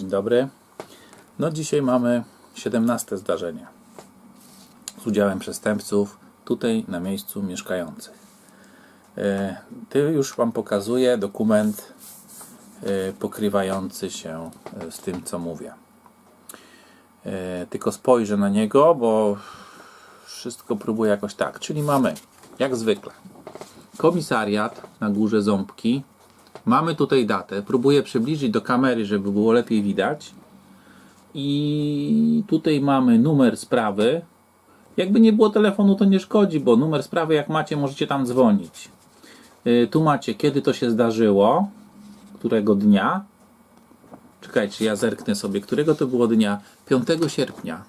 Dzień dobry. No dzisiaj mamy 17 zdarzenie z udziałem przestępców tutaj na miejscu mieszkających. E, Ty już Wam pokazuję dokument e, pokrywający się e, z tym, co mówię. Tylko spojrzę na niego, bo wszystko próbuję jakoś tak. Czyli mamy, jak zwykle, komisariat na górze Ząbki. Mamy tutaj datę. Próbuję przybliżyć do kamery, żeby było lepiej widać. I tutaj mamy numer sprawy. Jakby nie było telefonu, to nie szkodzi, bo numer sprawy, jak macie, możecie tam dzwonić. Y, Tu macie, kiedy to się zdarzyło, którego dnia. Czekajcie, ja zerknę sobie, którego to było dnia? 5 sierpnia.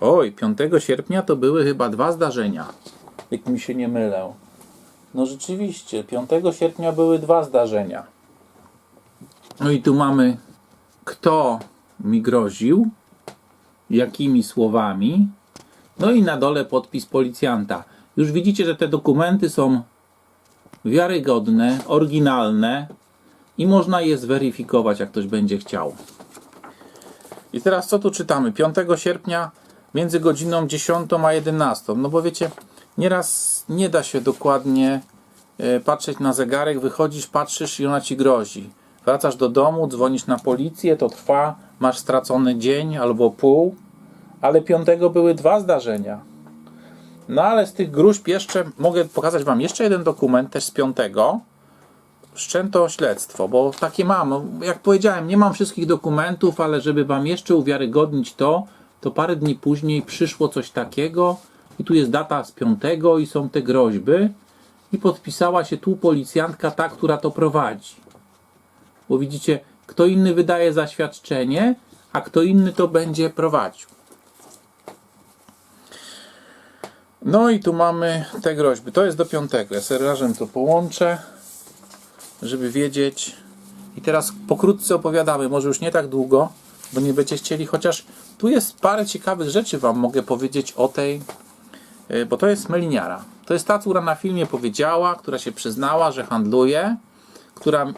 Oj, 5 sierpnia to były chyba dwa zdarzenia, jak mi się nie mylę. No rzeczywiście, 5 sierpnia były dwa zdarzenia. No i tu mamy, kto mi groził, jakimi słowami. No i na dole podpis policjanta. Już widzicie, że te dokumenty są wiarygodne, oryginalne i można je zweryfikować, jak ktoś będzie chciał. I teraz co tu czytamy? 5 sierpnia między godziną 10 a 11. No bo wiecie, nieraz nie da się dokładnie patrzeć na zegarek, wychodzisz, patrzysz i ona ci grozi. Wracasz do domu, dzwonisz na policję, to trwa, masz stracony dzień albo pół, ale 5 były dwa zdarzenia. No ale z tych gruźb jeszcze mogę pokazać Wam jeszcze jeden dokument, też z 5 wszczęto śledztwo, bo takie mam. Jak powiedziałem, nie mam wszystkich dokumentów, ale żeby Wam jeszcze uwiarygodnić to, to parę dni później przyszło coś takiego i tu jest data z 5 i są te groźby i podpisała się tu policjantka, ta, która to prowadzi. Bo widzicie, kto inny wydaje zaświadczenie, a kto inny to będzie prowadził. No i tu mamy te groźby. To jest do piątego. Ja sobie razem to połączę żeby wiedzieć. I teraz pokrótce opowiadamy, może już nie tak długo, bo nie będziecie chcieli, chociaż tu jest parę ciekawych rzeczy Wam mogę powiedzieć o tej, yy, bo to jest meliniara. To jest ta, która na filmie powiedziała, która się przyznała, że handluje, która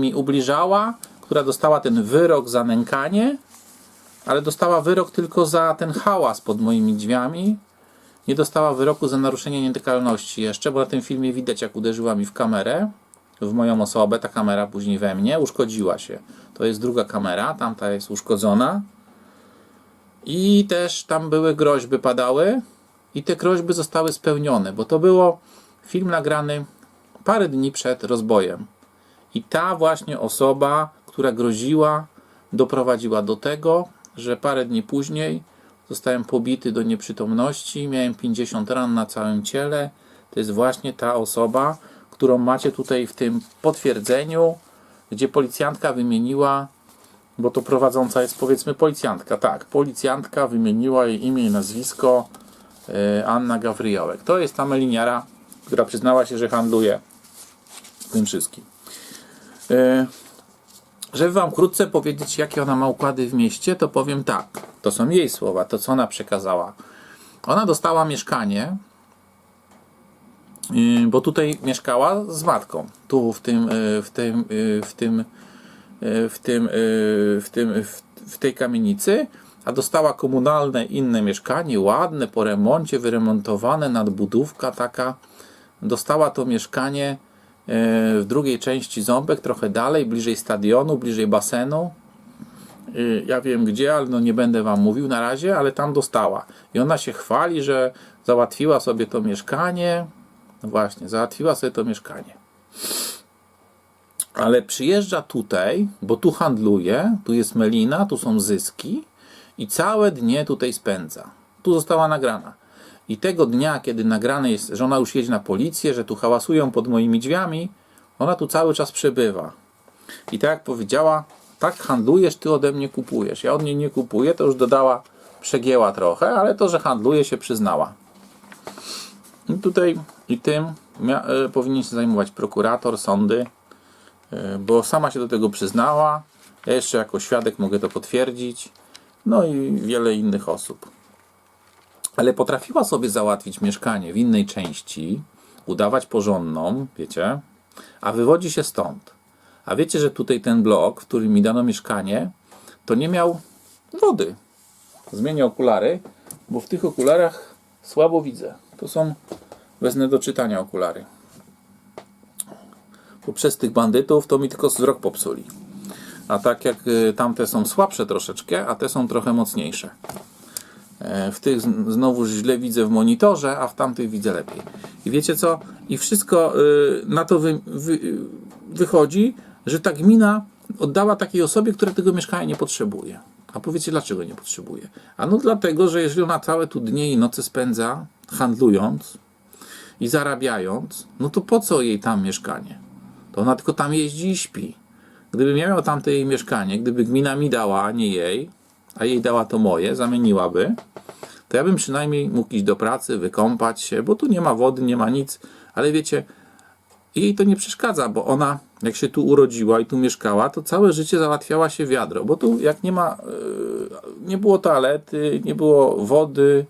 mi ubliżała, która dostała ten wyrok za nękanie, ale dostała wyrok tylko za ten hałas pod moimi drzwiami. Nie dostała wyroku za naruszenie nietykalności jeszcze, bo na tym filmie widać, jak uderzyła mi w kamerę w moją osobę, ta kamera później we mnie, uszkodziła się. To jest druga kamera, tamta jest uszkodzona. I też tam były groźby padały i te groźby zostały spełnione, bo to było film nagrany parę dni przed rozbojem. I ta właśnie osoba, która groziła, doprowadziła do tego, że parę dni później zostałem pobity do nieprzytomności, miałem 50 ran na całym ciele. To jest właśnie ta osoba, którą macie tutaj w tym potwierdzeniu, gdzie policjantka wymieniła, bo to prowadząca jest powiedzmy policjantka, tak, policjantka wymieniła jej imię i nazwisko Anna Gawryjołek. To jest ta meliniara, która przyznała się, że handluje tym wszystkim. E, Żeby Wam krótce powiedzieć, jakie ona ma układy w mieście, to powiem tak. To są jej słowa, to co ona przekazała. Ona dostała mieszkanie Yy, bo tutaj mieszkała z matką. Tu w tym, w tym, w tym, w tym, w tym, w, w tej kamienicy, a dostała komunalne inne mieszkanie, ładne, po remoncie, wyremontowane, nadbudówka taka. Dostała to mieszkanie yy, w drugiej części Ząbek, trochę dalej, bliżej stadionu, bliżej basenu. Yy, Ja wiem gdzie, ale no nie będę wam mówił na razie, ale tam dostała. I ona się chwali, że załatwiła sobie to mieszkanie, no właśnie, załatwiła sobie to mieszkanie. Ale przyjeżdża tutaj, bo tu handluje, tu jest melina, tu są zyski i całe dnie tutaj spędza. Tu została nagrana. I tego dnia, kiedy nagrane jest, że ona już jedzie na policję, że tu hałasują pod moimi drzwiami, ona tu cały czas przebywa. I tak jak powiedziała, tak handlujesz, ty ode mnie kupujesz. Ja od niej nie kupuję, to już dodała, przegięła trochę, ale to, że handluje się przyznała. I tutaj i tym mia- e, powinien się zajmować prokurator, sądy, e, bo sama się do tego przyznała. Ja jeszcze jako świadek mogę to potwierdzić. No i wiele innych osób. Ale potrafiła sobie załatwić mieszkanie w innej części, udawać porządną, wiecie, a wywodzi się stąd. A wiecie, że tutaj ten blok, w którym mi dano mieszkanie, to nie miał wody. Zmienię okulary, bo w tych okularach słabo widzę. To są wezmę do czytania okulary. Bo przez tych bandytów to mi tylko wzrok popsuli. A tak jak y, tamte są słabsze troszeczkę, a te są trochę mocniejsze. E, W tych znowu źle widzę w monitorze, a w tamtych widzę lepiej. I wiecie co? I wszystko y, na to wy, wy, wychodzi, że ta gmina oddała takiej osobie, która tego mieszkania nie potrzebuje. A powiecie, dlaczego nie potrzebuje? A no dlatego, że jeżeli ona całe tu dnie i noce spędza handlując i zarabiając, no to po co jej tam mieszkanie? To ona tylko tam jeździ i śpi. Gdyby miał tamte jej mieszkanie, gdyby gmina mi dała, a nie jej, a jej dała to moje, zamieniłaby, to ja bym przynajmniej mógł iść do pracy, wykąpać się, bo tu nie ma wody, nie ma nic, ale wiecie, jej to nie przeszkadza, bo ona, jak się tu urodziła i tu mieszkała, to całe życie załatwiała się wiadro, bo tu jak nie ma, yy, nie było toalety, nie było wody,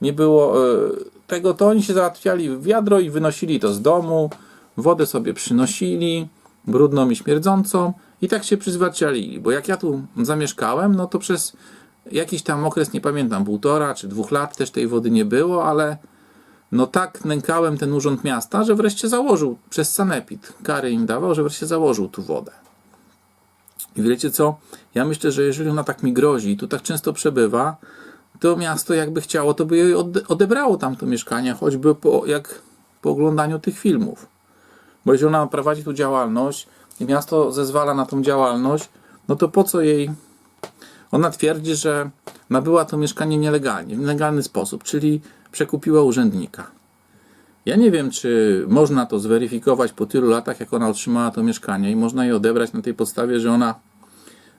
nie było yy, tego, to oni się załatwiali wiadro i wynosili to z domu, wodę sobie przynosili, brudną i śmierdzącą i tak się przyzwyczaili, bo jak ja tu zamieszkałem, no to przez jakiś tam okres, nie pamiętam, półtora czy dwóch lat też tej wody nie było, ale no tak nękałem ten urząd miasta, że wreszcie założył przez sanepid. Kary im dawał, że wreszcie założył tu wodę. I wiecie co? Ja myślę, że jeżeli ona tak mi grozi i tu tak często przebywa, to miasto jakby chciało, to by jej ode- odebrało tamto mieszkanie, choćby po, jak po oglądaniu tych filmów. Bo jeżeli ona prowadzi tu działalność i miasto zezwala na tą działalność, no to po co jej ona twierdzi, że nabyła to mieszkanie nielegalnie, w nielegalny sposób, czyli przekupiła urzędnika. Ja nie wiem, czy można to zweryfikować po tylu latach, jak ona otrzymała to mieszkanie i można je odebrać na tej podstawie, że ona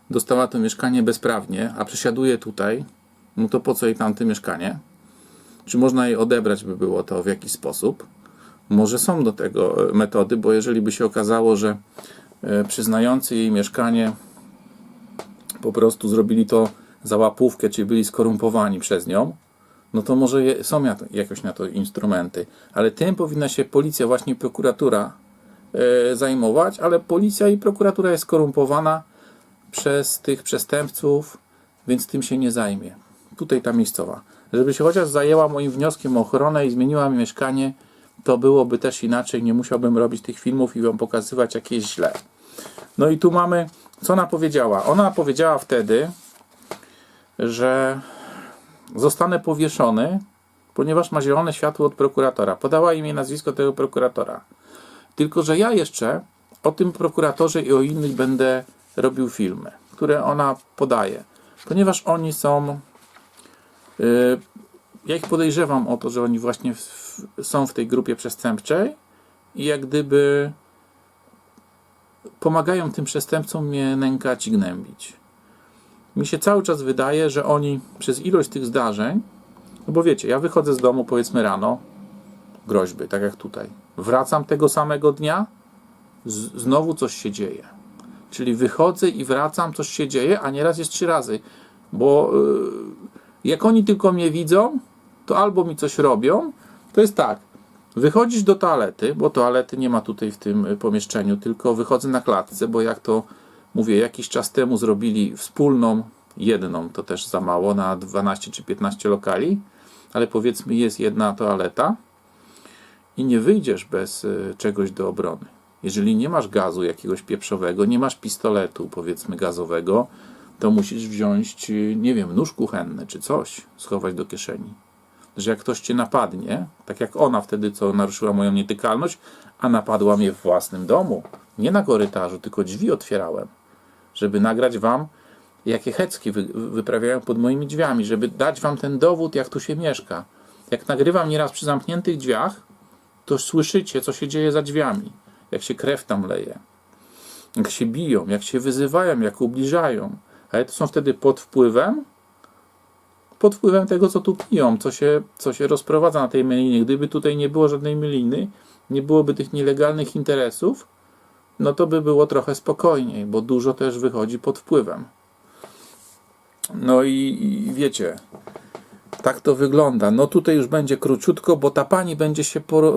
dostała to mieszkanie bezprawnie, a przesiaduje tutaj, no to po co jej tamte mieszkanie? Czy można jej odebrać by było to w jakiś sposób? Może są do tego e, metody, bo jeżeli by się okazało, że e, przyznający jej mieszkanie po prostu zrobili to za łapówkę, czy byli skorumpowani przez nią, no to może są ja- jakoś na to instrumenty. Ale tym powinna się policja, właśnie prokuratura e, zajmować, ale policja i prokuratura jest skorumpowana przez tych przestępców, więc tym się nie zajmie. Tutaj ta miejscowa. Żeby się chociaż zajęła moim wnioskiem o ochronę i zmieniła mi mieszkanie, to byłoby też inaczej. Nie musiałbym robić tych filmów i wam pokazywać, jak jest źle. No i tu mamy, co ona powiedziała? Ona powiedziała wtedy, że zostanę powieszony, ponieważ ma zielone światło od prokuratora. Podała imię nazwisko tego prokuratora. Tylko, że ja jeszcze o tym prokuratorze i o innych będę robił filmy, które ona podaje. Ponieważ oni są. Ja ich podejrzewam o to, że oni właśnie w, są w tej grupie przestępczej i jak gdyby pomagają tym przestępcom mnie nękać i gnębić. Mi się cały czas wydaje, że oni przez ilość tych zdarzeń, no bo wiecie, ja wychodzę z domu powiedzmy rano, groźby, tak jak tutaj. Wracam tego samego dnia, znowu coś się dzieje. Czyli wychodzę i wracam, coś się dzieje, a nieraz jest trzy razy. Bo yy, jak oni tylko mnie widzą, to albo mi coś robią, to jest tak. Wychodzisz do toalety, bo toalety nie ma tutaj w tym y, pomieszczeniu, tylko wychodzę na klatce, bo jak to mówię, jakiś czas temu zrobili wspólną, jedną, to też za mało, na 12 czy 15 lokali, ale powiedzmy jest jedna toaleta i nie wyjdziesz bez y, czegoś do obrony. Jeżeli nie masz gazu jakiegoś pieprzowego, nie masz pistoletu powiedzmy gazowego, to musisz wziąć, y, nie wiem, nóż kuchenny czy coś, schować do kieszeni że jak ktoś cię napadnie, tak jak ona wtedy, co naruszyła moją nietykalność, a napadła mnie w własnym domu, nie na korytarzu, tylko drzwi otwierałem, żeby nagrać wam, jakie hecki wy, wyprawiają pod moimi drzwiami, żeby dać wam ten dowód, jak tu się mieszka. Jak nagrywam nieraz przy zamkniętych drzwiach, to słyszycie, co się dzieje za drzwiami, jak się krew tam leje, jak się biją, jak się wyzywają, jak ubliżają, ale to są wtedy pod wpływem pod wpływem tego, co tu piją, co się, co się rozprowadza na tej mylinie. Gdyby tutaj nie było żadnej myliny, nie byłoby tych nielegalnych interesów, no to by było trochę spokojniej, bo dużo też wychodzi pod wpływem. No i, i wiecie, tak to wygląda. No tutaj już będzie króciutko, bo ta pani będzie się po,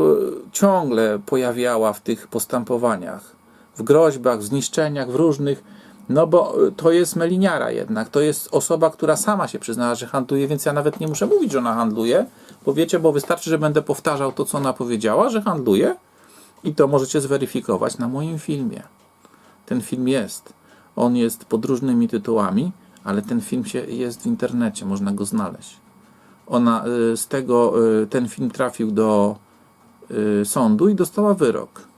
ciągle pojawiała w tych postępowaniach. W groźbach, w zniszczeniach, w różnych. No bo y, to jest meliniara jednak. To jest osoba, która sama się przyznała, że handluje, więc ja nawet nie muszę mówić, że ona handluje. Bo wiecie, bo wystarczy, że będę powtarzał to, co ona powiedziała, że handluje. I to możecie zweryfikować na moim filmie. Ten film jest. On jest pod różnymi tytułami, ale ten film się jest w internecie, można go znaleźć. Ona y, z tego, y, ten film trafił do sądu i dostała wyrok.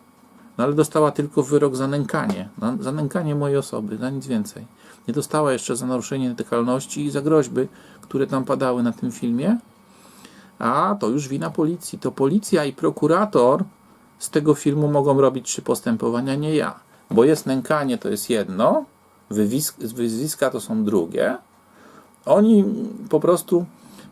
No ale dostała tylko wyrok za nękanie. na- Za nękanie mojej osoby, za nic więcej. Nie dostała jeszcze za naruszenie nietykalności i za groźby, które tam padały na tym filmie. A to już wina policji. To policja i prokurator z tego filmu mogą robić trzy postępowania, nie ja. Bo jest nękanie, to jest jedno, wyzwiska to są drugie. Oni po prostu,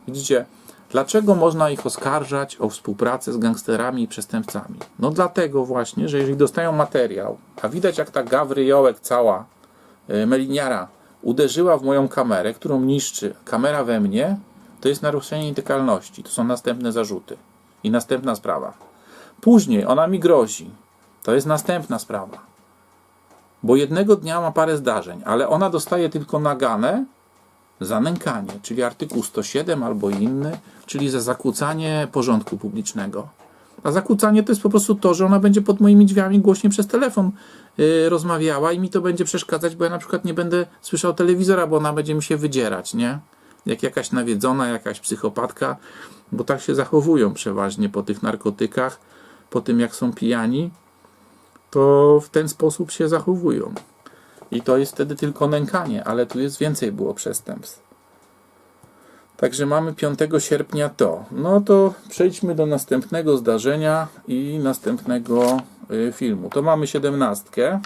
widzicie, dlaczego można ich oskarżać o współpracę z gangsterami i przestępcami? No dlatego właśnie, że jeżeli dostają materiał, a widać jak ta gawryjołek cała, y, meliniara, uderzyła w moją kamerę, którą niszczy kamera we mnie, to jest naruszenie nietykalności. To są następne zarzuty. I następna sprawa. Później ona mi grozi. To jest następna sprawa. Bo jednego dnia ma parę zdarzeń, ale ona dostaje tylko naganę za nękanie, czyli artykuł 107 albo inny, czyli za zakłócanie porządku publicznego. A zakłócanie to jest po prostu to, że ona będzie pod moimi drzwiami głośnie przez telefon yy, rozmawiała i mi to będzie przeszkadzać, bo ja na przykład nie będę słyszał telewizora, bo ona będzie mi się wydzierać, nie? Jak jakaś nawiedzona, jakaś psychopatka, bo tak się zachowują przeważnie po tych narkotykach, po tym jak są pijani, to w ten sposób się zachowują. I to jest wtedy tylko nękanie, ale tu jest więcej było przestępstw. Także mamy 5 sierpnia to. No to przejdźmy do następnego zdarzenia i następnego y, filmu. To mamy 17.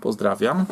Pozdrawiam.